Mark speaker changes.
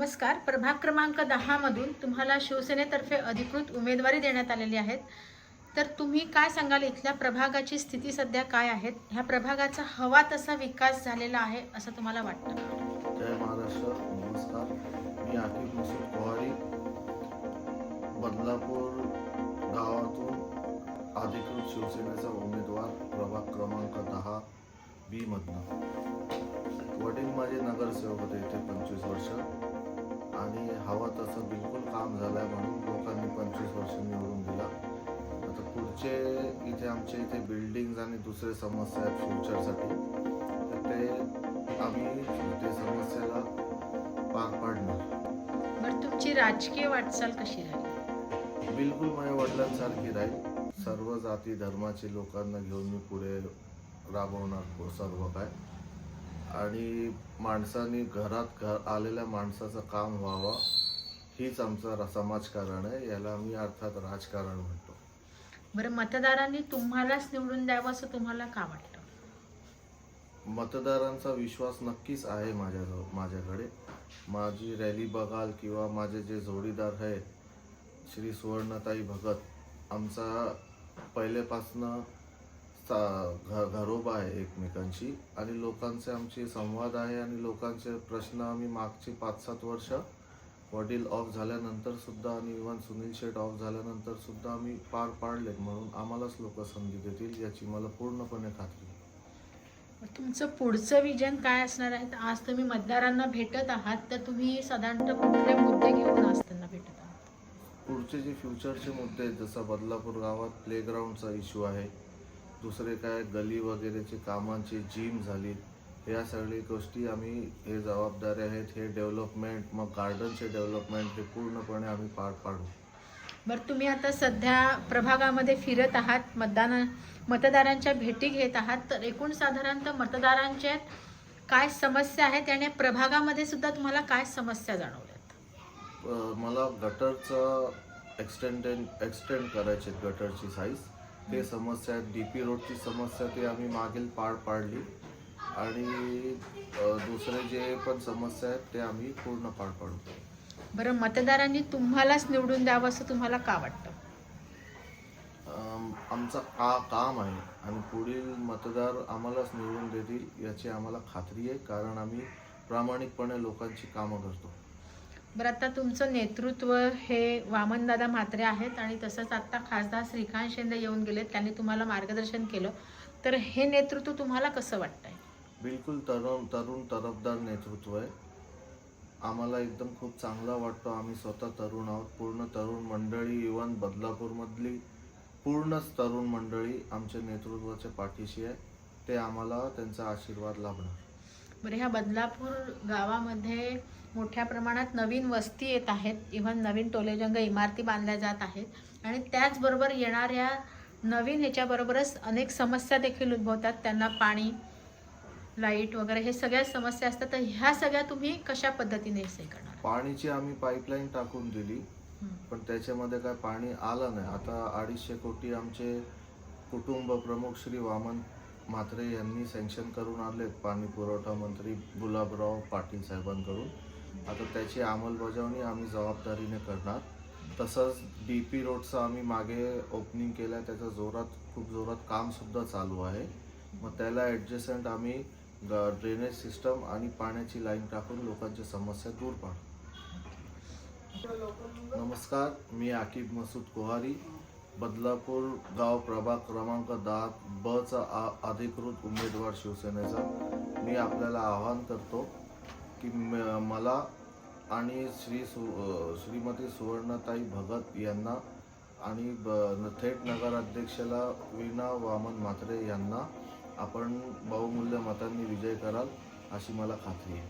Speaker 1: नमस्कार. प्रभाग क्रमांक दहामधून तुम्हाला शिवसेनेतर्फे अधिकृत उमेदवारी देण्यात आलेली आहेत. तर तुम्ही काय सांगाल? इथल्या प्रभागाची स्थिती सध्या काय आहे ह्या प्रभागाचा हवा तसा विकास झालेला आहे असं तुम्हाला वाटतं?
Speaker 2: जय महाराष्ट्र. नमस्कार. मी आकिब मसूद कोहारी बदलापूर गावातून अधिकृत शिवसेनेचा उमेदवार प्रभाग क्रमांक दहा बी मधनं. वडील माझे नगरसेवक होते इथे पंचवीस वर्ष. आणि हवा तसं बिलकुल काम झालंय म्हणून लोकांनी पंचवीस वर्ष निवडून दिला. आता पुढचे इथे आमच्या इथे बिल्डिंग्स आणि दुसरे समस्या आहेत फ्युचरसाठी तर ते आम्ही ते समस्याला पार पाडणार.
Speaker 1: बरं तुमची राजकीय वाटचाल कशी राहील?
Speaker 2: बिलकुल माझ्या वडिलांसारखी राहील. सर्व जाती धर्माचे लोकांना घेऊन मी पुढे राबवणार सर्व काय. आणि माणसांनी घरात घर आलेल्या माणसाचं काम व्हावं हीच आमचं समाजकारण आहे. याला आम्ही अर्थात राजकारण म्हणतो.
Speaker 1: बरं मतदारांनी तुम्हालाच निवडून द्यावं असं तुम्हाला का वाटतं?
Speaker 2: मतदारांचा विश्वास नक्कीच आहे माझ्याजवळ माझ्याकडे. माझी रॅली बघाल किंवा माझे जे जोडीदार आहेत श्री सुवर्णताई भगत आमचा पहिलेपासनं घरोबा आहे एकमेकांशी आणि लोकांचे आमचे संवाद आहे आणि लोकांचे प्रश्न आम्ही मागची पाच सात वर्ष वडील ऑफ झाल्यानंतर सुद्धा आणि इव्हन सुनील शेठ ऑफ झाल्यानंतर सुद्धा आम्ही पार पाडलेत म्हणून आम्हालाच लोक संधी देतील याची मला पूर्णपणे खात्री
Speaker 1: तुमचं पुढचं विजन काय असणार आहे? आज तुम्ही मतदारांना भेटत आहात तर तुम्ही साधारणतः कुठले मुद्दे घेऊन आज त्यांना भेटत आहात?
Speaker 2: पुढचे जे फ्युचरचे मुद्दे आहेत जसं बदलापूर गावात प्लेग्राऊंडचा इश्यू आहे दुसरे काय गली वगैरेचे कामांची जिम झाली या सगळी गोष्टी आम्ही हे जबाबदारी आहेत हे डेव्हलपमेंट मग गार्डनचे डेव्हलपमेंट हे पूर्णपणे आम्ही पार पाडू.
Speaker 1: बरं तुम्ही आता सध्या प्रभागामध्ये फिरत आहात मतदान मतदारांच्या भेटी घेत आहात तर एकूण साधारणतः मतदारांच्या काय समस्या आहेत आणि प्रभागामध्ये सुद्धा तुम्हाला काय समस्या जाणवल्यात?
Speaker 2: मला गटरचं एक्सटेंडेन एक्सटेंड करायचे गटरची साईज ते समस्या आहेत. डी पी रोडची समस्या ती आम्ही मागील पार पाडली. आणि दुसरे जे पण समस्या आहेत ते आम्ही पूर्ण पार पाडू.
Speaker 1: बरं मतदारांनी तुम्हालाच निवडून द्यावं असं तुम्हाला का वाटतं?
Speaker 2: आमचा का काम आहे. आणि पुढील मतदार आम्हालाच निवडून देतील याची आम्हाला खात्री आहे. कारण आम्ही प्रामाणिकपणे लोकांची कामं करतो.
Speaker 1: बरं आता तुमचं नेतृत्व हे वामनदादा म्हात्रे आहेत आणि तसंच आत्ता खासदार श्रीकांत शिंदे येऊन गेलेत त्यांनी तुम्हाला मार्गदर्शन केलं. तर हे नेतृत्व तुम्हाला कसं वाटतंय?
Speaker 2: बिलकुल तरुण तरुण तरफदार नेतृत्व आहे. आम्हाला एकदम खूप चांगला वाटतो. आम्ही स्वतः तरुण आहोत. पूर्ण तरुण मंडळी इवन बदलापूरमधली पूर्णच तरुण मंडळी आमच्या नेतृत्वाच्या पाठीशी आहे. ते आम्हाला त्यांचा आशीर्वाद लाभणार.
Speaker 1: बरं ह्या बदलापूर गावामध्ये मोठ्या प्रमाणात नवीन वस्ती येत आहेत. इव्हन नवीन टोलेजंग इमारती बांधल्या जात आहेत. आणि त्याचबरोबर येणाऱ्या नवीन ह्याच्याबरोबरच अनेक समस्या देखील उद्भवतात. त्यांना पाणी लाइट वगैरे हे सगळ्या समस्या असतात. तर ह्या सगळ्या तुम्ही कशा पद्धतीने करणार?
Speaker 2: पाणीची आम्ही पाईपलाईन टाकून दिली. पण त्याच्यामध्ये काय पाणी आलं नाही. आता अडीचशे कोटी आमचे कुटुंब प्रमुख श्री वामन म्हात्रे यांनी सँक्शन करून आले पाणी पुरवठा मंत्री गुलाबराव पाटील साहेबांकडून. आता त्याची अंमलबजावणी आम्ही जबाबदारीने करणार. तसंच डी पी रोडचं आम्ही मागे ओपनिंग केलं आहे त्याच्या जोरात खूप जोरात कामसुद्धा चालू आहे. मग त्याला ॲडजस्टंट आम्ही ड्रेनेज सिस्टम आणि पाण्याची लाईन टाकून लोकांच्या समस्या दूर पाडू. नमस्कार मी आकिब मसूद कोहारी. बदलापूर गाव प्रभाग क्रमांक दहा ब चा आ- अधिकृत उमेदवार शिवसेनेचा. मी आपल्याला आवाहन करतो की म- मला आणि श्री सु श्रीमती सुवर्णताई भगत यांना आणि ब- थेट नगराध्यक्षाला वीणा वामन म्हात्रे यांना आपण बहुमूल्य मतांनी विजय कराल अशी मला खात्री आहे.